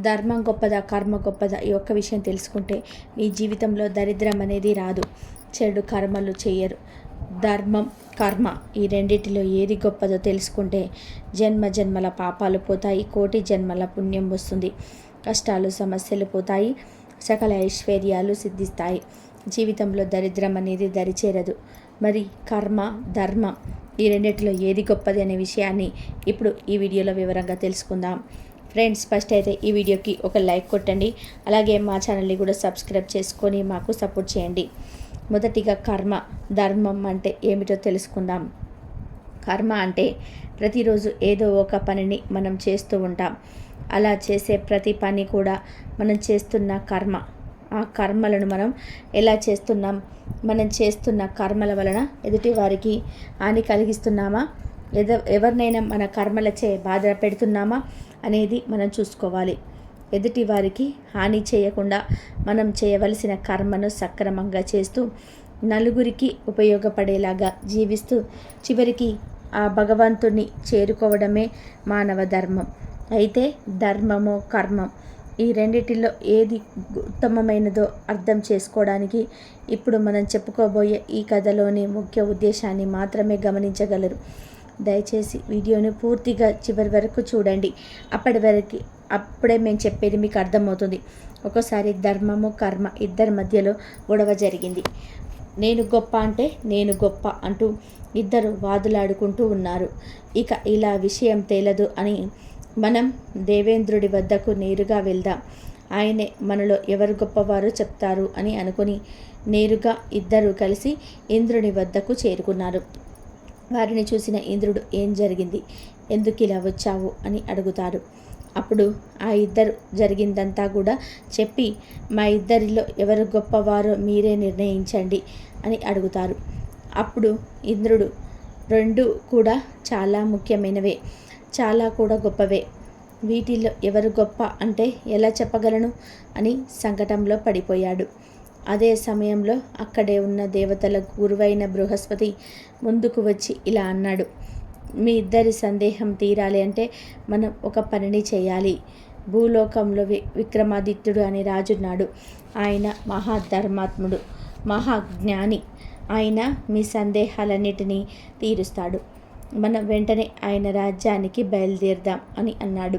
ధర్మం గొప్పదా కర్మ గొప్పదా ఈ ఒక్క విషయం తెలుసుకుంటే మీ జీవితంలో దరిద్రం అనేది రాదు. చెడు కర్మలు చేయరు. ధర్మం కర్మ ఈ రెండిటిలో ఏది గొప్పదో తెలుసుకుంటే జన్మ జన్మల పాపాలు పోతాయి కోటి జన్మల పుణ్యం వస్తుంది. కష్టాలు సమస్యలు పోతాయి సకల ఐశ్వర్యాలు సిద్ధిస్తాయి. జీవితంలో దరిద్రం అనేది దరిచేరదు. మరి కర్మ ధర్మ ఈ రెండిటిలో ఏది గొప్పది అనే విషయాన్ని ఇప్పుడు ఈ వీడియోలో వివరంగా తెలుసుకుందాం. ఫ్రెండ్స్ ఫస్ట్ అయితే ఈ వీడియోకి ఒక లైక్ కొట్టండి. అలాగే మా ఛానల్ని కూడా సబ్స్క్రైబ్ చేసుకొని మాకు సపోర్ట్ చేయండి. మొదటిగా కర్మ ధర్మం అంటే ఏమిటో తెలుసుకుందాం. కర్మ అంటే ప్రతిరోజు ఏదో ఒక పనిని మనం చేస్తూ ఉంటాం. అలా చేసే ప్రతి పని కూడా మనం చేస్తున్న కర్మ. ఆ కర్మలను మనం ఎలా చేస్తున్నాం? మనం చేస్తున్న కర్మల వలన ఎదుటి వారికి హాని కలిగిస్తున్నామా? ఎద ఎవరినైనా మన కర్మలచే బాధ పెడుతున్నామా? అనేది మనం చూసుకోవాలి. ఎదుటి వారికి హాని చేయకుండా మనం చేయవలసిన కర్మను సక్రమంగా చేస్తూ నలుగురికి ఉపయోగపడేలాగా జీవిస్తూ చివరికి ఆ భగవంతుని చేరుకోవడమే మానవ ధర్మం. అయితే ధర్మము కర్మం ఈ రెండిటిలో ఏది ఉత్తమమైనదో అర్థం చేసుకోవడానికి ఇప్పుడు మనం చెప్పుకోబోయే ఈ కథలోని ముఖ్య ఉద్దేశాన్ని మాత్రమే గమనించగలరు. దయచేసి వీడియోను పూర్తిగా చివరి వరకు చూడండి. అప్పటి వరకు అప్పుడే మేము చెప్పేది మీకు అర్థమవుతుంది. ఒకసారి ధర్మము కర్మ ఇద్దరి మధ్యలో గొడవ జరిగింది. నేను గొప్ప అంటే నేను గొప్ప అంటూ ఇద్దరు వాదులాడుకుంటూ ఉన్నారు. ఇక ఇలా విషయం తేలదు అని మనం దేవేంద్రుడి వద్దకు నేరుగా వెళ్దాం. ఆయనే మనలో ఎవరు గొప్పవారు చెప్తారు అని అనుకుని నేరుగా ఇద్దరు కలిసి ఇంద్రుని వద్దకు చేరుకున్నారు. వారిని చూసిన ఇంద్రుడు ఏం జరిగింది? ఎందుకు ఇలా వచ్చావు? అని అడుగుతారు అప్పుడు ఆ ఇద్దరు జరిగిందంతా కూడా చెప్పి మా ఇద్దరిలో ఎవరు గొప్పవారో మీరే నిర్ణయించండి అని అడుగుతారు. అప్పుడు ఇంద్రుడు రెండు కూడా చాలా ముఖ్యమైనవే చాలా కూడా గొప్పవే. వీటిల్లో ఎవరు గొప్ప అంటే ఎలా చెప్పగలను? అని సంకటంలో పడిపోయాడు. అదే సమయంలో అక్కడే ఉన్న దేవతలకు గురువైన బృహస్పతి ముందుకు వచ్చి ఇలా అన్నాడు మీ ఇద్దరి సందేహం తీరాలి అంటే మనం ఒక పనిని చేయాలి. భూలోకంలో వి విక్రమాదిత్యుడు అనే రాజున్నాడు ఆయన మహాధర్మాత్ముడు మహాజ్ఞాని. ఆయన మీ సందేహాలన్నిటినీ తీరుస్తాడు. మనం వెంటనే ఆయన రాజ్యానికి బయలుదేరదాం అని అన్నాడు.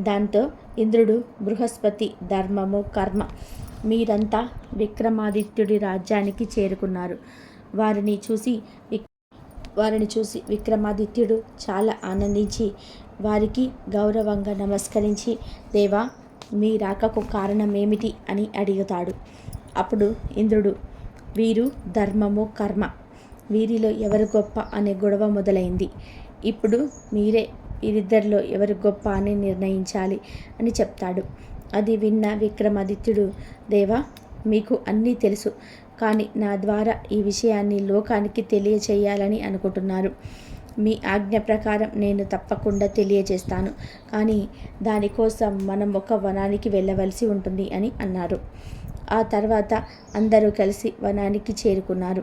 దాంతో ఇంద్రుడు బృహస్పతి ధర్మము కర్మ మీరంతా విక్రమాదిత్యుడి రాజ్యానికి చేరుకున్నారు. వారిని చూసి వారిని చూసి విక్రమాదిత్యుడు చాలా ఆనందించి వారికి గౌరవంగా నమస్కరించి దేవా మీ రాకకు కారణం ఏమిటి అని అడుగుతాడు. అప్పుడు ఇంద్రుడు వీరు ధర్మము కర్మ. వీరిలో ఎవరు గొప్ప అనే గొడవ మొదలైంది. ఇప్పుడు మీరే వీరిద్దరిలో ఎవరు గొప్ప అని నిర్ణయించాలి అని చెప్తాడు. అది విన్న విక్రమాదిత్యుడు దేవా మీకు అన్నీ తెలుసు. కానీ నా ద్వారా ఈ విషయాన్ని లోకానికి తెలియచేయాలని అనుకుంటున్నారు. మీ ఆజ్ఞ ప్రకారం నేను తప్పకుండా తెలియజేస్తాను. కానీ దానికోసం మనం ఒక వనానికి వెళ్ళవలసి ఉంటుంది అని అన్నారు. ఆ తర్వాత అందరూ కలిసి వనానికి చేరుకున్నారు.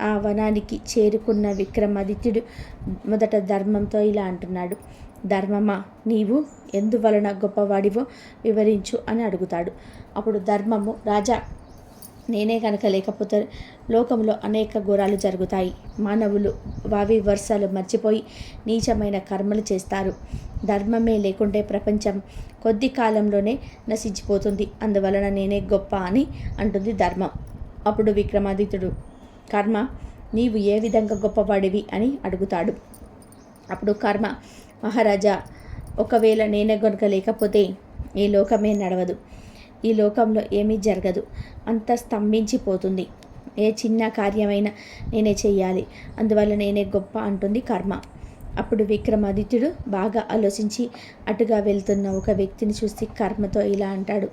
ఆ వనానికి చేరుకున్న విక్రమాదిత్యుడు మొదట ధర్మంతో ఇలా అంటున్నాడు. ధర్మమా? నీవు ఎందువలన గొప్పవాడివో వివరించు అని అడుగుతాడు. అప్పుడు ధర్మము రాజా నేనే కనుక లేకపోతే లోకంలో అనేక ఘోరాలు జరుగుతాయి. మానవులు వావి వర్షాలు మర్చిపోయి నీచమైన కర్మలు చేస్తారు. ధర్మమే లేకుంటే ప్రపంచం కొద్ది కాలంలోనే నశించిపోతుంది. అందువలన నేనే గొప్ప అని అంటుంది ధర్మం. అప్పుడు విక్రమాదిత్యుడు కర్మ నీవు ఏ విధంగా గొప్పవాడివి అని అడుగుతాడు. అప్పుడు కర్మ మహారాజా ఒకవేళ నేనే గనుక లేకపోతే ఈ లోకమే నడవదు. ఈ లోకంలో ఏమీ జరగదు. అంత స్తంభించిపోతుంది. ఏ చిన్న కార్యమైనా నేనే చెయ్యాలి. అందువల్ల నేనే గొప్ప అంటుంది కర్మ. అప్పుడు విక్రమాదిత్యుడు బాగా ఆలోచించి అటుగా వెళ్తున్న ఒక వ్యక్తిని చూసి కర్మతో ఇలా అంటాడు.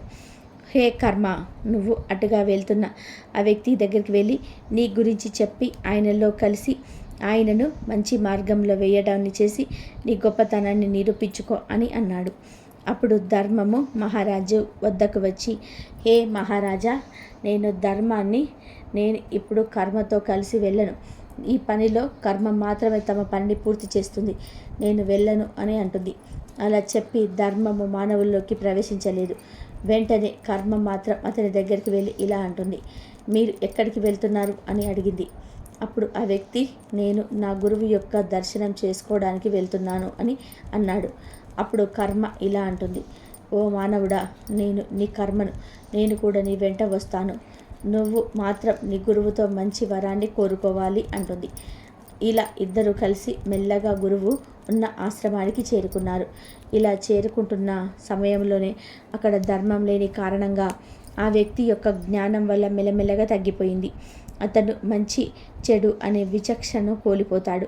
హే కర్మ నువ్వు అటుగా వెళ్తున్న ఆ వ్యక్తి దగ్గరికి వెళ్ళి నీ గురించి చెప్పి ఆయనలో కలిసి ఆయనను మంచి మార్గంలో వేయడాన్ని చేసి నీ గొప్పతనాన్ని నిరూపించుకో అని అన్నాడు. అప్పుడు ధర్మము మహారాజు వద్దకు వచ్చి హే మహారాజా నేను ధర్మాన్ని నేను ఇప్పుడు కర్మతో కలిసి వెళ్ళను. ఈ పనిలో కర్మ మాత్రమే తమ పనిని పూర్తి చేస్తుంది. నేను వెళ్ళను అని అంటుంది. అలా చెప్పి ధర్మము మానవుల్లోకి ప్రవేశించలేదు. వెంటనే కర్మ మాత్రం అతని దగ్గరికి వెళ్ళి ఇలా అంటుంది. మీరు ఎక్కడికి వెళ్తున్నారు? అని అడిగింది. అప్పుడు ఆ వ్యక్తి నేను నా గురువు యొక్క దర్శనం చేసుకోవడానికి వెళ్తున్నాను అని అన్నాడు. అప్పుడు కర్మ ఇలా అంటుంది. ఓ మానవుడా నేను నీ కర్మను నేను కూడా నీ వెంట వస్తాను. నువ్వు మాత్రం నీ గురువుతో మంచి వరాన్ని కోరుకోవాలి అంటుంది. ఇలా ఇద్దరు కలిసి మెల్లగా గురువు ఉన్న ఆశ్రమానికి చేరుకున్నారు. ఇలా చేరుకుంటున్న సమయంలోనే అక్కడ ధర్మం లేని కారణంగా ఆ వ్యక్తి యొక్క జ్ఞానం వల్ల మెల్లమెల్లగా తగ్గిపోయింది. అతను మంచి చెడు అనే విచక్షణను కోల్పోతాడు.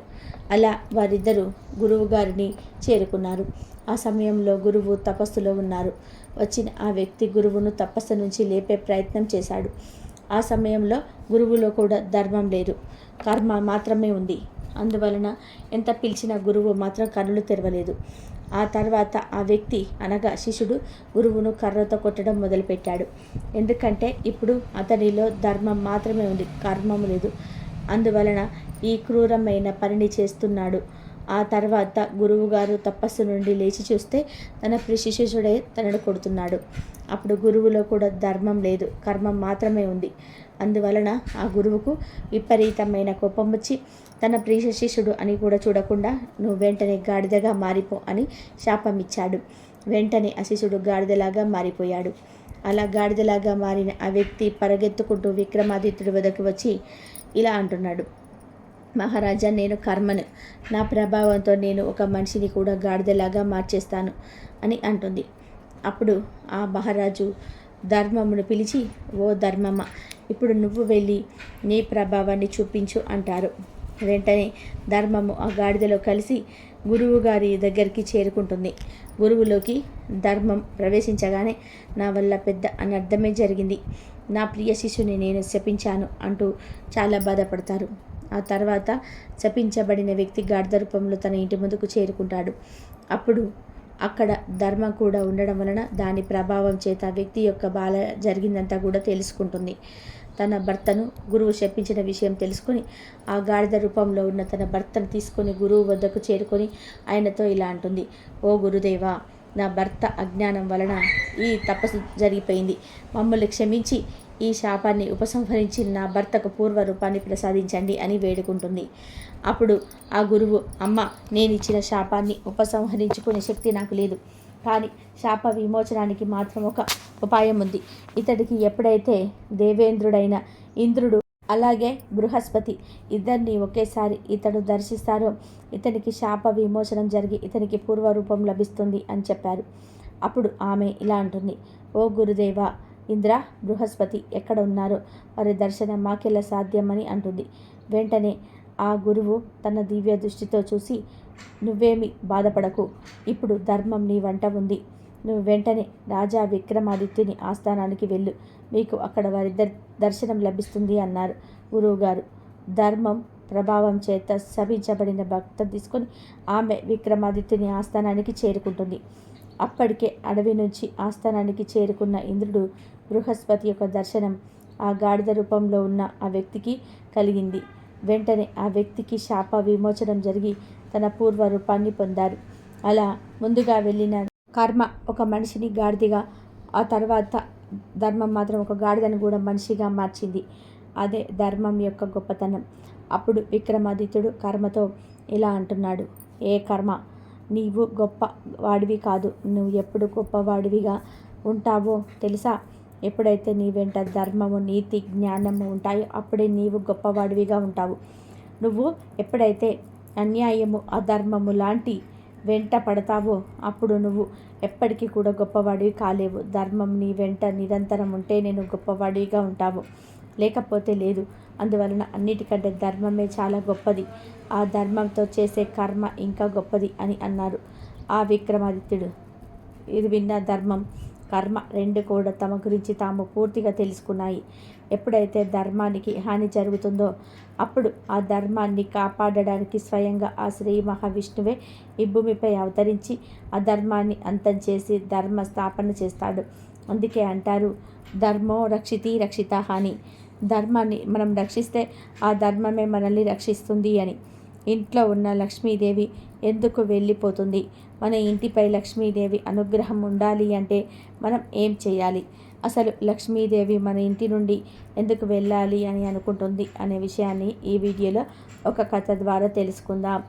అలా వారిద్దరూ గురువు గారిని చేరుకున్నారు. ఆ సమయంలో గురువు తపస్సులో ఉన్నారు. వచ్చిన ఆ వ్యక్తి గురువును తపస్సు నుంచి లేపే ప్రయత్నం చేశాడు. ఆ సమయంలో గురువులో కూడా ధర్మం లేదు. కర్మ మాత్రమే ఉంది. అందువలన ఎంత పిలిచిన గురువు మాత్రం కన్నులు తెరవలేదు. ఆ తర్వాత ఆ వ్యక్తి అనగా శిష్యుడు గురువును కర్రతో కొట్టడం మొదలుపెట్టాడు. ఎందుకంటే ఇప్పుడు అతనిలో ధర్మం మాత్రమే ఉంది కర్మం లేదు. అందువలన ఈ క్రూరమైన పనిని చేస్తున్నాడు. ఆ తర్వాత గురువుగారు తపస్సు నుండి లేచి చూస్తే తన శిష్యుడే తనను కొడుతున్నాడు. అప్పుడు గురువులో కూడా ధర్మం లేదు కర్మం మాత్రమే ఉంది. అందువలన ఆ గురువుకు విపరీతమైన కోపం వచ్చి తన ప్రియ శిష్యుడు అని కూడా చూడకుండా నువ్వు వెంటనే గాడిదగా మారిపో అని శాపం ఇచ్చాడు. వెంటనే ఆ శిష్యుడు గాడిదలాగా మారిపోయాడు. అలా గాడిదలాగా మారిన ఆ వ్యక్తి పరగెత్తుకుంటూ విక్రమాదిత్యుడి వద్దకు వచ్చి ఇలా అంటున్నాడు మహారాజా నేను కర్మను నా ప్రభావంతో నేను ఒక మనిషిని కూడా గాడిదలాగా మార్చేస్తాను అని అంటుంది. అప్పుడు ఆ మహారాజు ధర్మమును పిలిచి ఓ ధర్మమ్మ ఇప్పుడు నువ్వు వెళ్ళి నీ ప్రభావాన్ని చూపించు అంటారు. వెంటనే ధర్మము ఆ గాడిదలో కలిసి గురువు గారి దగ్గరికి చేరుకుంటుంది. గురువులోకి ధర్మం ప్రవేశించగానే నా వల్ల పెద్ద అనర్థమే జరిగింది. నా ప్రియ శిశుని నేను శపించాను అంటూ చాలా బాధపడతారు. ఆ తర్వాత శపించబడిన వ్యక్తి గాడిద రూపంలో తన ఇంటి ముందుకు చేరుకుంటాడు. అప్పుడు అక్కడ ధర్మం కూడా ఉండడం వలన దాని ప్రభావం చేత వ్యక్తి యొక్క బాల జరిగిందంతా కూడా తెలుసుకుంటుంది. తన భర్తను గురువు శపించిన విషయం తెలుసుకొని ఆ గాడిద రూపంలో ఉన్న తన భర్తను తీసుకొని గురువు వద్దకు చేరుకొని ఆయనతో ఇలా అంటుంది. ఓ గురుదేవా నా భర్త అజ్ఞానం వలన ఈ తపస్సు జరిగిపోయింది. మమ్మల్ని క్షమించి ఈ శాపాన్ని ఉపసంహరించి నా భర్తకు పూర్వ రూపాన్ని ప్రసాదించండి అని వేడుకుంటుంది. అప్పుడు ఆ గురువు అమ్మ నేను ఇచ్చిన శాపాన్ని ఉపసంహరించుకునే శక్తి నాకు లేదు. కానీ శాప విమోచనానికి మాత్రం ఒక ఉపాయం ఉంది. ఇతడికి ఎప్పుడైతే దేవేంద్రుడైన ఇంద్రుడు అలాగే బృహస్పతి ఇద్దరిని ఒకేసారి ఇతడు దర్శిస్తారో ఇతనికి శాప విమోచనం జరిగి ఇతనికి పూర్వరూపం లభిస్తుంది అని చెప్పారు. అప్పుడు ఆమె ఇలా అంటుంది. ఓ గురుదేవ ఇంద్ర బృహస్పతి ఎక్కడ ఉన్నారో వారి దర్శనం మాకెలా సాధ్యమని అంటుంది. వెంటనే ఆ గురువు తన దివ్య దృష్టితో చూసి నువ్వేమి బాధపడకు. ఇప్పుడు ధర్మం నీ వంట ఉంది. నువ్వు వెంటనే రాజా విక్రమాదిత్యుని ఆస్థానానికి వెళ్ళు. మీకు అక్కడ వారిద్దరి దర్శనం లభిస్తుంది అన్నారు గురువుగారు. ధర్మం ప్రభావం చేత శవించబడిన భక్త తీసుకొని ఆమె విక్రమాదిత్యుని ఆస్థానానికి చేరుకుంటుంది. అప్పటికే అడవి నుంచి ఆస్థానానికి చేరుకున్న ఇంద్రుడు బృహస్పతి యొక్క దర్శనం ఆ గాడిద రూపంలో ఉన్న ఆ వ్యక్తికి కలిగింది. వెంటనే ఆ వ్యక్తికి శాప విమోచనం జరిగి తన పూర్వ రూపాన్ని పొందారు. అలా ముందుగా వెళ్ళిన కర్మ ఒక మనిషిని గాడిదిగా ఆ తర్వాత ధర్మం మాత్రం ఒక గాడిదను కూడా మనిషిగా మార్చింది. అదే ధర్మం యొక్క గొప్పతనం. అప్పుడు విక్రమాదిత్యుడు కర్మతో ఇలా అంటున్నాడు ఏ కర్మ? నీవు గొప్ప వాడివి కాదు. నువ్వు ఎప్పుడు గొప్పవాడివిగా ఉంటావో తెలుసా? ఎప్పుడైతే నీ వెంట ధర్మము నీతి జ్ఞానము ఉంటాయో అప్పుడే నీవు గొప్పవాడివిగా ఉంటావు. నువ్వు ఎప్పుడైతే అన్యాయము అధర్మము లాంటి వెంట పడతావో అప్పుడు నువ్వు ఎప్పటికీ కూడా గొప్పవాడివి కాలేవు. ధర్మం నీ వెంట నిరంతరం ఉంటే నేను గొప్పవాడివిగా ఉంటావు. లేకపోతే లేదు. అందువలన అన్నిటికంటే ధర్మమే చాలా గొప్పది. ఆ ధర్మంతో చేసే కర్మ ఇంకా గొప్పది అని అన్నారు ఆ విక్రమాదిత్యుడు. ఇది విన్న ధర్మం. కర్మ రెండు కూడా తమ గురించి తాము పూర్తిగా తెలుసుకున్నాయి. ఎప్పుడైతే ధర్మానికి హాని జరుగుతుందో అప్పుడు ఆ ధర్మాన్ని కాపాడడానికి స్వయంగా ఆ శ్రీ మహావిష్ణువే ఈ భూమిపై అవతరించి ఆ ధర్మాన్ని అంతం చేసి ధర్మ స్థాపన చేస్తాడు. అందుకే అంటారు ధర్మో రక్షితి రక్షిత హాని. ధర్మాన్ని మనం రక్షిస్తే ఆ ధర్మమే మనల్ని రక్షిస్తుంది అని. ఇంట్లో ఉన్న లక్ష్మీదేవి ఎందుకు వెళ్ళిపోతుంది? మన ఇంటిపై లక్ష్మీదేవి అనుగ్రహం ఉండాలి అంటే మనం ఏం చేయాలి? అసలు లక్ష్మీదేవి మన ఇంటి నుండి ఎందుకు వెళ్ళాలి అని అనుకుంటుంది అనే విషయాన్ని ఈ వీడియోలో ఒక కథ ద్వారా తెలుసుకుందాం.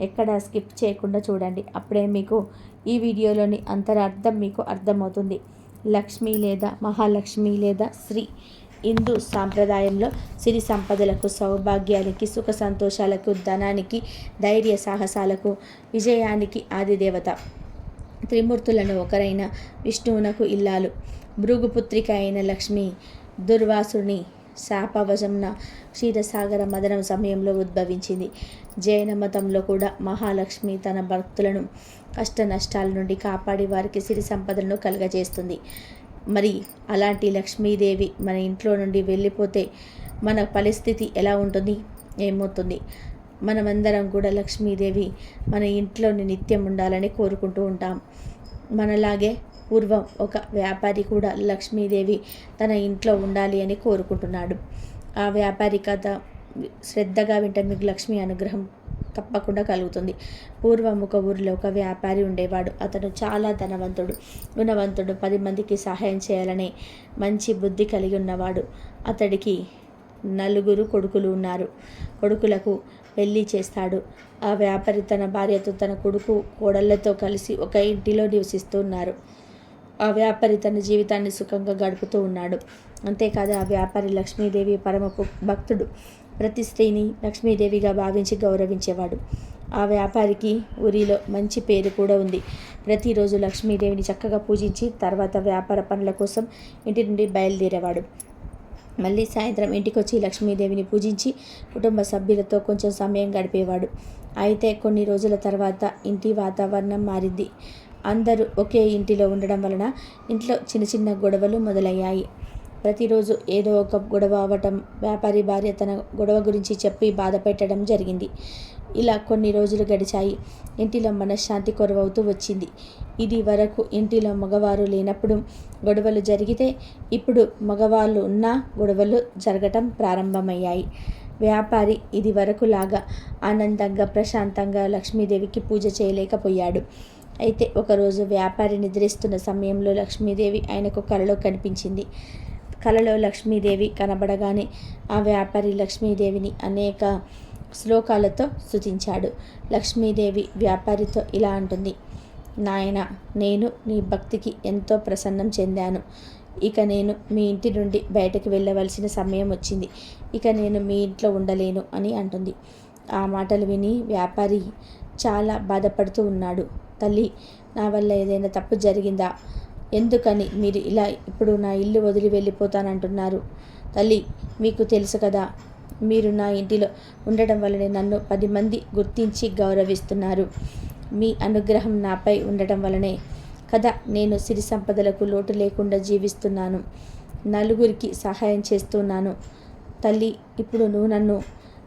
ఎక్కడ స్కిప్ చేయకుండా చూడండి. అప్పుడే మీకు ఈ వీడియోలోని అంతరార్థం మీకు అర్థమవుతుంది. లక్ష్మి లేదా మహాలక్ష్మి లేదా శ్రీ హిందూ సాంప్రదాయంలో సిరి సంపదలకు సౌభాగ్యానికి సుఖ సంతోషాలకు ధనానికి ధైర్య సాహసాలకు విజయానికి ఆదిదేవత త్రిమూర్తులను ఒకరైన విష్ణువునకు ఇల్లాలు. భృగుపుత్రిక అయిన లక్ష్మి దుర్వాసుని శాపవశంన క్షీరసాగర మదనం సమయంలో ఉద్భవించింది. జైన మతంలో కూడా మహాలక్ష్మి తన భక్తులను కష్ట నష్టాల నుండి కాపాడి వారికి సిరి సంపదలను కలుగజేస్తుంది. మరి అలాంటి లక్ష్మీదేవి మన ఇంట్లో నుండి వెళ్ళిపోతే మన పరిస్థితి ఎలా ఉంటుంది? ఏమవుతుంది? మనమందరం కూడా లక్ష్మీదేవి మన ఇంట్లోని నిత్యం ఉండాలని కోరుకుంటూ ఉంటాం. మనలాగే పూర్వం ఒక వ్యాపారి కూడా లక్ష్మీదేవి తన ఇంట్లో ఉండాలి అని కోరుకుంటున్నాడు. ఆ వ్యాపారి కథ శ్రద్ధగా వింటే మీకు లక్ష్మీ అనుగ్రహం తప్పకుండా కలుగుతుంది. పూర్వం ఒక ఊరిలో ఒక వ్యాపారి ఉండేవాడు. అతను చాలా ధనవంతుడు. గుణవంతుడు. పది మందికి సహాయం చేయాలనే మంచి బుద్ధి కలిగి ఉన్నవాడు. అతడికి నలుగురు కొడుకులు ఉన్నారు. కొడుకులకు పెళ్ళి చేస్తాడు. ఆ వ్యాపారి తన భార్యతో తన కొడుకు కోడళ్ళతో కలిసి ఒక ఇంటిలో నివసిస్తూ ఉన్నారు. ఆ వ్యాపారి తన జీవితాన్ని సుఖంగా గడుపుతూ ఉన్నాడు. అంతేకాదు ఆ వ్యాపారి లక్ష్మీదేవి పరమ భక్తుడు. ప్రతి స్త్రీని లక్ష్మీదేవిగా భావించి గౌరవించేవాడు. ఆ వ్యాపారికి ఊరిలో మంచి పేరు కూడా ఉంది. ప్రతిరోజు లక్ష్మీదేవిని చక్కగా పూజించి తర్వాత వ్యాపార పనుల కోసం ఇంటి నుండి బయలుదేరేవాడు. మళ్ళీ సాయంత్రం ఇంటికి వచ్చి లక్ష్మీదేవిని పూజించి కుటుంబ సభ్యులతో కొంచెం సమయం గడిపేవాడు. అయితే కొన్ని రోజుల తర్వాత ఇంటి వాతావరణం మారింది. అందరూ ఒకే ఇంటిలో ఉండడం వలన ఇంట్లో చిన్న చిన్న గొడవలు మొదలయ్యాయి. ప్రతిరోజు ఏదో ఒక గొడవ అవ్వటం వ్యాపారి భార్య తన గొడవ గురించి చెప్పి బాధ పెట్టడం జరిగింది. ఇలా కొన్ని రోజులు గడిచాయి. ఇంటిలో మనశ్శాంతి కొరవవుతూ వచ్చింది. ఇది వరకు ఇంటిలో మగవారు లేనప్పుడు గొడవలు జరిగితే ఇప్పుడు మగవాళ్ళు ఉన్నా గొడవలు జరగటం ప్రారంభమయ్యాయి. వ్యాపారి ఇది వరకు లాగా ఆనందంగా ప్రశాంతంగా లక్ష్మీదేవికి పూజ చేయలేకపోయాడు. అయితే ఒకరోజు వ్యాపారి నిద్రిస్తున్న సమయంలో లక్ష్మీదేవి ఆయనకు కలలో కనిపించింది. కలలో లక్ష్మీదేవి కనబడగానే ఆ వ్యాపారి లక్ష్మీదేవిని అనేక శ్లోకాలతో స్థుతించాడు లక్ష్మీదేవి వ్యాపారితో ఇలా అంటుంది నాయన నేను నీ భక్తికి ఎంతో ప్రసన్నం చెందాను. ఇక నేను మీ ఇంటి నుండి బయటకు వెళ్ళవలసిన సమయం వచ్చింది. ఇక నేను మీ ఇంట్లో ఉండలేను అని అంటుంది. ఆ మాటలు విని వ్యాపారి చాలా బాధపడుతూ ఉన్నాడు. తల్లి నా వల్ల ఏదైనా తప్పు జరిగిందా? ఎందుకని మీరు ఇలా ఇప్పుడు నా ఇల్లు వదిలి వెళ్ళిపోతానంటున్నారు? తల్లి మీకు తెలుసు కదా మీరు నా ఇంటిలో ఉండటం వల్లనే నన్ను పది మంది గుర్తించి గౌరవిస్తున్నారు. మీ అనుగ్రహం నాపై ఉండటం వలనే కదా నేను సిరి సంపదలకు లోటు లేకుండా జీవిస్తున్నాను. నలుగురికి సహాయం చేస్తున్నాను. తల్లి ఇప్పుడు నువ్వు నన్ను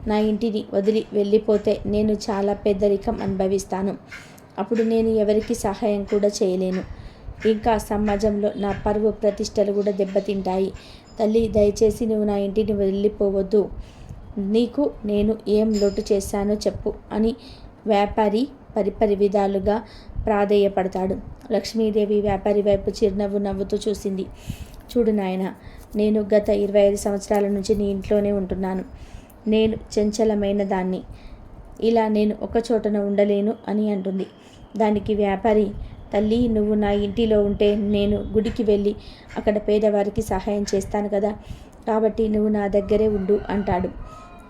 నా ఇంటిని వదిలి వెళ్ళిపోతే నేను చాలా పెద్దరికం అనుభవిస్తాను. అప్పుడు నేను ఎవరికి సహాయం కూడా చేయలేను. ఇంకా సమాజంలో నా పరువు ప్రతిష్టలు కూడా దెబ్బతింటాయి. తల్లి దయచేసి నువ్వు నా ఇంటిని వెళ్ళిపోవద్దు. నీకు నేను ఏం లోటు చేశానో చెప్పు అని వ్యాపారి పరిపరి విధాలుగా ప్రాధేయపడతాడు. లక్ష్మీదేవి వ్యాపారి వైపు చిరునవ్వు నవ్వుతూ చూసింది. చూడు నాయన నేను గత ఇరవై ఐదు సంవత్సరాల నుంచి నీ ఇంట్లోనే ఉంటున్నాను. నేను చంచలమైన దాన్ని. ఇలా నేను ఒక చోటన ఉండలేను అని అంటుంది. దానికి వ్యాపారి తల్లి నువ్వు నా ఇంటిలో ఉంటే నేను గుడికి వెళ్ళి అక్కడ పేదవారికి సహాయం చేస్తాను కదా. కాబట్టి నువ్వు నా దగ్గరే ఉండు అంటాడు.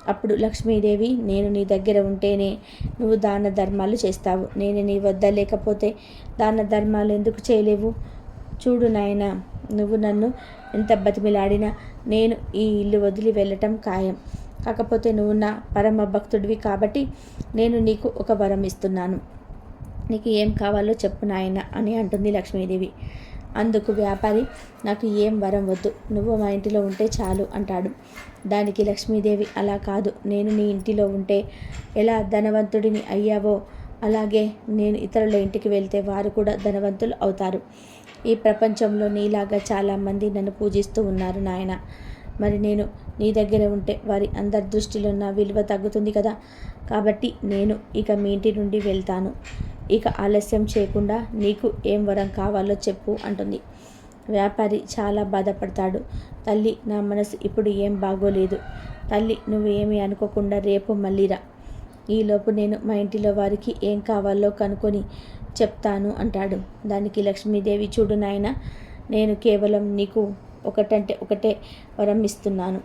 అప్పుడు లక్ష్మీదేవి నేను నీ దగ్గర ఉంటేనే నువ్వు దాన ధర్మాలు చేస్తావు. నేను నీ వద్ద లేకపోతే దాన ధర్మాలు ఎందుకు చేయలేవు? చూడు నాయన నువ్వు నన్ను ఎంత బతిమిలాడినా నేను ఈ ఇల్లు వదిలి వెళ్ళటం ఖాయం. కాకపోతే నువ్వు నా పరమ భక్తుడివి కాబట్టి నేను నీకు ఒక వరం ఇస్తున్నాను. నీకు ఏం కావాలో చెప్పు నాయన అని అంటుంది లక్ష్మీదేవి. అందుకు వ్యాపారి నాకు ఏం వరం వద్దు నువ్వు మా ఇంటిలో ఉంటే చాలు అంటాడు. దానికి లక్ష్మీదేవి అలా కాదు నేను నీ ఇంటిలో ఉంటే ఎలా ధనవంతుడిని అయ్యావో? అలాగే నేను ఇతరుల ఇంటికి వెళ్తే వారు కూడా ధనవంతులు అవుతారు. ఈ ప్రపంచంలో నీలాగా చాలామంది నన్ను పూజిస్తూ ఉన్నారు నాయన. మరి నేను నీ దగ్గర ఉంటే వారి అందరి దృష్టిలో నా విలువ తగ్గుతుంది కదా? కాబట్టి నేను ఇక మీ ఇంటి నుండి వెళ్తాను. ఇక ఆలస్యం చేయకుండా నీకు ఏం వరం కావాలో చెప్పు అంటుంది. వ్యాపారి చాలా బాధపడతాడు. తల్లి నా మనసు ఇప్పుడు ఏం బాగోలేదు. తల్లి నువ్వు ఏమీ అనుకోకుండా రేపు మళ్ళీరా ఈలోపు నేను మా ఇంటిలో వారికి ఏం కావాలో కనుక్కొని చెప్తాను అంటాడు. దానికి లక్ష్మీదేవి చూడు నాయన నేను కేవలం నీకు ఒకటంటే ఒకటే వరం ఇస్తున్నాను.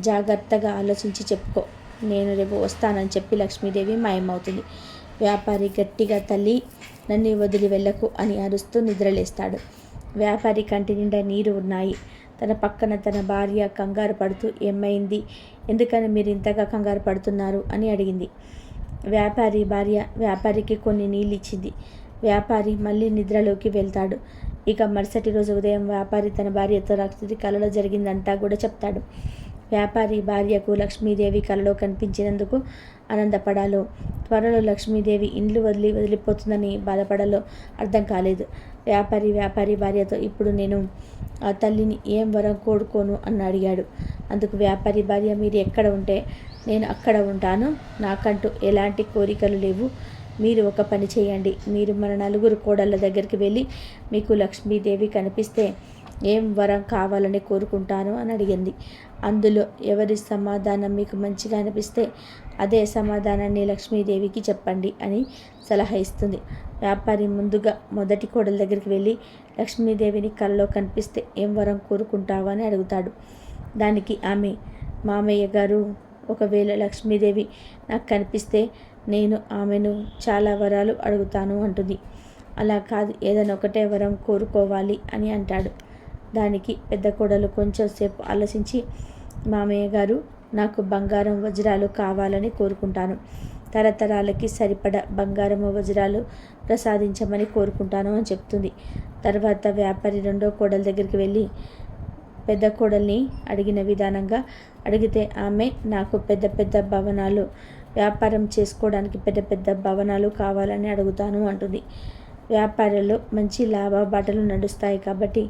జాగ్రత్తగా ఆలోచించి చెప్పుకో. నేను రేపు వస్తానని చెప్పి లక్ష్మీదేవి మాయమవుతుంది. వ్యాపారి గట్టిగా తల్లి నన్ను వదిలి వెళ్ళకు అని అరుస్తూ నిద్రలేస్తాడు. వ్యాపారి కంటి నిండా నీరు ఉన్నాయి. తన పక్కన తన భార్య కంగారు పడుతూ ఏమైంది? ఎందుకని మీరు ఇంతగా కంగారు పడుతున్నారు? అని అడిగింది. వ్యాపారి భార్య వ్యాపారికి కొన్ని నీళ్ళు ఇచ్చింది వ్యాపారి మళ్ళీ నిద్రలోకి వెళ్తాడు. ఇక మరుసటి రోజు ఉదయం వ్యాపారి తన భార్యతో రాక్షసి కలలో జరిగిందంతా కూడా చెప్తాడు. వ్యాపారి భార్యకు లక్ష్మీదేవి కలలో కనిపించినందుకు ఆనందపడాలో. త్వరలో లక్ష్మీదేవి ఇండ్లు వదిలి వదిలిపోతుందని బాధపడాలో అర్థం కాలేదు. వ్యాపారి వ్యాపారి భార్యతో ఇప్పుడు నేను ఆ తల్లిని ఏం వరం కోడుకోను అని అడిగాడు. అందుకు వ్యాపారి భార్య మీరు ఎక్కడ ఉంటే నేను అక్కడ ఉంటాను. నాకంటూ ఎలాంటి కోరికలు లేవు. మీరు ఒక పని చేయండి. మీరు మన నలుగురు కోడళ్ళ దగ్గరికి వెళ్ళి మీకు లక్ష్మీదేవి కనిపిస్తే ఏం వరం కావాలని కోరుకుంటాను అని అడిగింది. అందులో ఎవరి సమాధానం మీకు మంచిగా అనిపిస్తే అదే సమాధానాన్ని లక్ష్మీదేవికి చెప్పండి అని సలహా ఇస్తుంది. వ్యాపారి ముందుగా మొదటి కోడల దగ్గరికి వెళ్ళి లక్ష్మీదేవిని కల్లో కనిపిస్తే ఏం వరం కోరుకుంటావు అని అడుగుతాడు. దానికి ఆమె మామయ్య గారు ఒకవేళ లక్ష్మీదేవి నాకు కనిపిస్తే నేను ఆమెను చాలా వరాలు అడుగుతాను అంటుంది. అలా కాదు ఏదైనా ఒకటే వరం కోరుకోవాలి అని అంటాడు. దానికి పెద్ద కోడలు కొంచెం సేపు ఆలోచించి మామయ్య గారు నాకు బంగారం వజ్రాలు కావాలని కోరుకుంటాను. తరతరాలకి సరిపడ బంగారము వజ్రాలు ప్రసాదించమని కోరుకుంటాను అని చెప్తుంది. తర్వాత వ్యాపారి రెండో కోడల దగ్గరికి వెళ్ళి పెద్ద కోడల్ని అడిగిన విధానంగా అడిగితే ఆమె నాకు పెద్ద పెద్ద భవనాలు వ్యాపారం చేసుకోవడానికి పెద్ద పెద్ద భవనాలు కావాలని అడుగుతాను అంటుంది. వ్యాపారంలో మంచి లాభబాటలు నడుస్తాయి కాబట్టి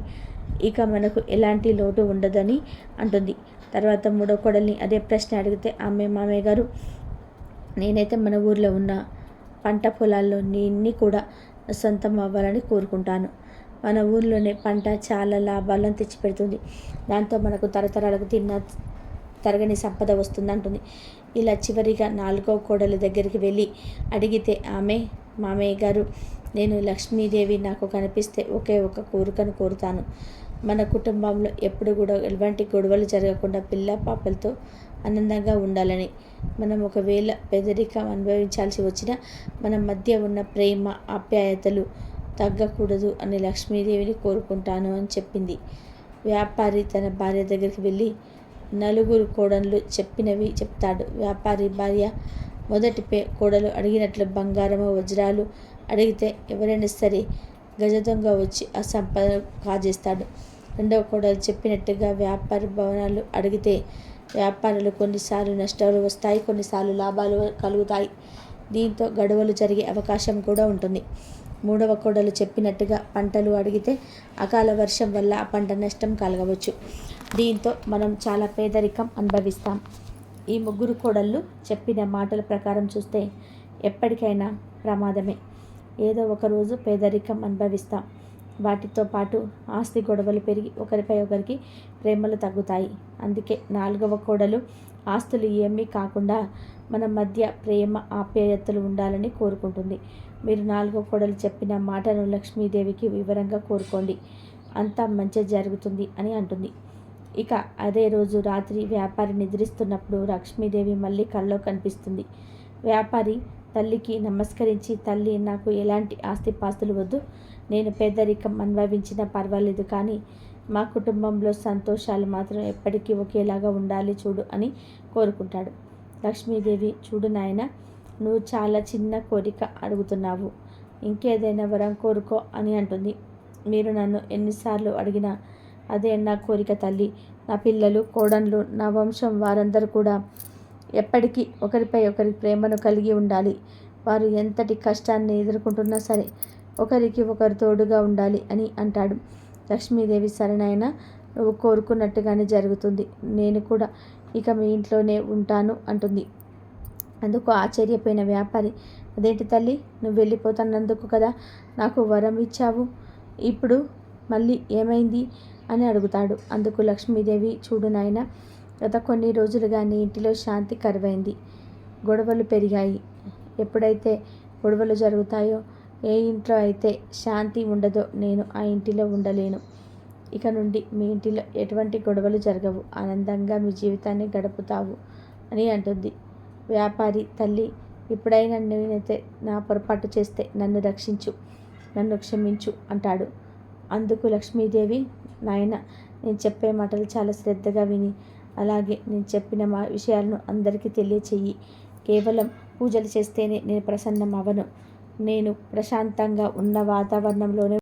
ఇక మనకు ఎలాంటి లోటు ఉండదని అంటుంది. తర్వాత మూడో కోడల్ని అదే ప్రశ్న అడిగితే ఆమె మామయ్య గారు నేనైతే మన ఊర్లో ఉన్న పంట పొలాల్లో నీన్ని కూడా సొంతం అవ్వాలని కోరుకుంటాను. మన ఊర్లోనే పంట చాలా లాభాలను తెచ్చిపెడుతుంది. దాంతో మనకు తరతరాలకు తిన్న తరగని సంపద వస్తుంది అంటుంది. ఇలా చివరిగా నాలుగో కోడల దగ్గరికి వెళ్ళి అడిగితే ఆమె మామయ్య గారు నేను లక్ష్మీదేవి నాకు కనిపిస్తే ఒకే ఒక కోరికను కోరుతాను. మన కుటుంబంలో ఎప్పుడు కూడా ఎలాంటి గొడవలు జరగకుండా పిల్ల పాపలతో ఆనందంగా ఉండాలని మనం ఒకవేళ పేదరికం అనుభవించాల్సి వచ్చినా మన మధ్య ఉన్న ప్రేమ ఆప్యాయతలు తగ్గకూడదు అని లక్ష్మీదేవిని కోరుకుంటాను అని చెప్పింది. వ్యాపారి తన భార్య దగ్గరికి వెళ్ళి నలుగురు కోడళ్ళు చెప్పినవి చెప్తాడు. వ్యాపారి భార్య మొదటి పే కోడలు అడిగినట్లు బంగారము వజ్రాలు అడిగితే ఎవరైనా సరే గజ దొంగ వచ్చి ఆ సంపద కాజేస్తాడు. రెండవ కోడలు చెప్పినట్టుగా వ్యాపార భవనాలు అడిగితే వ్యాపారాలు కొన్నిసార్లు నష్టాలు వస్తాయి కొన్నిసార్లు లాభాలు కలుగుతాయి. దీంతో గడువలు జరిగే అవకాశం కూడా ఉంటుంది. మూడవ కోడలు చెప్పినట్టుగా పంటలు అడిగితే అకాల వర్షం వల్ల ఆ పంట నష్టం కలగవచ్చు. దీంతో మనం చాలా పేదరికం అనుభవిస్తాం. ఈ ముగ్గురు కోడళ్ళు చెప్పిన మాటల ప్రకారం చూస్తే ఎప్పటికైనా ప్రమాదమే. ఏదో ఒకరోజు పేదరికం అనుభవిస్తాం. వాటితో పాటు ఆస్తి గొడవలు పెరిగి ఒకరిపై ఒకరికి ప్రేమలు తగ్గుతాయి. అందుకే నాలుగవ కోడలు ఆస్తులు ఏమీ కాకుండా మన మధ్య ప్రేమ ఆప్యాయతలు ఉండాలని కోరుకుంటుంది. మీరు నాలుగో కోడలు చెప్పిన మాటను లక్ష్మీదేవికి వివరంగా కోరుకోండి. అంతా మంచి జరుగుతుంది అని అంటుంది. ఇక అదే రోజు రాత్రి వ్యాపారి నిద్రిస్తున్నప్పుడు లక్ష్మీదేవి మళ్ళీ కల్లో కనిపిస్తుంది. వ్యాపారి తల్లికి నమస్కరించి తల్లి నాకు ఎలాంటి ఆస్తిపాస్తులు వద్దు. నేను పేదరికం అనుభవించినా పర్వాలేదు కానీ మా కుటుంబంలో సంతోషాలు మాత్రం ఎప్పటికీ ఒకేలాగా ఉండాలి చూడు అని కోరుకుంటాడు. లక్ష్మీదేవి చూడు నాయన నువ్వు చాలా చిన్న కోరిక అడుగుతున్నావు. ఇంకేదైనా వరం కోరుకో అని అంటుంది. మీరు నన్ను ఎన్నిసార్లు అడిగినా అదే నా కోరిక తల్లి. నా పిల్లలు కోడన్లు నా వంశం వారందరూ కూడా ఎప్పటికీ ఒకరిపై ఒకరి ప్రేమను కలిగి ఉండాలి. వారు ఎంతటి కష్టాన్ని ఎదుర్కొంటున్నా సరే ఒకరికి ఒకరు తోడుగా ఉండాలి అని అంటాడు. లక్ష్మీదేవి సరేనాయన నువ్వు కోరుకున్నట్టుగానే జరుగుతుంది. నేను కూడా ఇక మీ ఇంట్లోనే ఉంటాను అంటుంది. అందుకు ఆశ్చర్యపోయిన వ్యాపారి అదేంటి తల్లి నువ్వు వెళ్ళిపోతానందుకు కదా నాకు వరం ఇచ్చావు? ఇప్పుడు మళ్ళీ ఏమైంది? అని అడుగుతాడు. అందుకు లక్ష్మీదేవి చూడు నాయన గత కొన్ని రోజులుగా నీ ఇంటిలో శాంతి కరువైంది. గొడవలు పెరిగాయి. ఎప్పుడైతే గొడవలు జరుగుతాయో ఏ ఇంట్లో అయితే శాంతి ఉండదో నేను ఆ ఇంటిలో ఉండలేను. ఇక నుండి మీ ఇంటిలో ఎటువంటి గొడవలు జరగవు. ఆనందంగా మీ జీవితాన్ని గడుపుతావు అని అంటుంది. వ్యాపారి తల్లి ఇప్పుడైనా నేనైతే నా పొరపాటు చేస్తే నన్ను రక్షించు నన్ను క్షమించు అంటాడు. అందుకు లక్ష్మీదేవి నాయన నేను చెప్పే మాటలు చాలా శ్రద్ధగా విని అలాగే నేను చెప్పిన మా విషయాలను అందరికీ తెలియచేయి కేవలం పూజలు చేస్తేనే నేను ప్రసన్నం అవ్వను నేను ప్రశాంతంగా ఉన్న వాతావరణంలోనే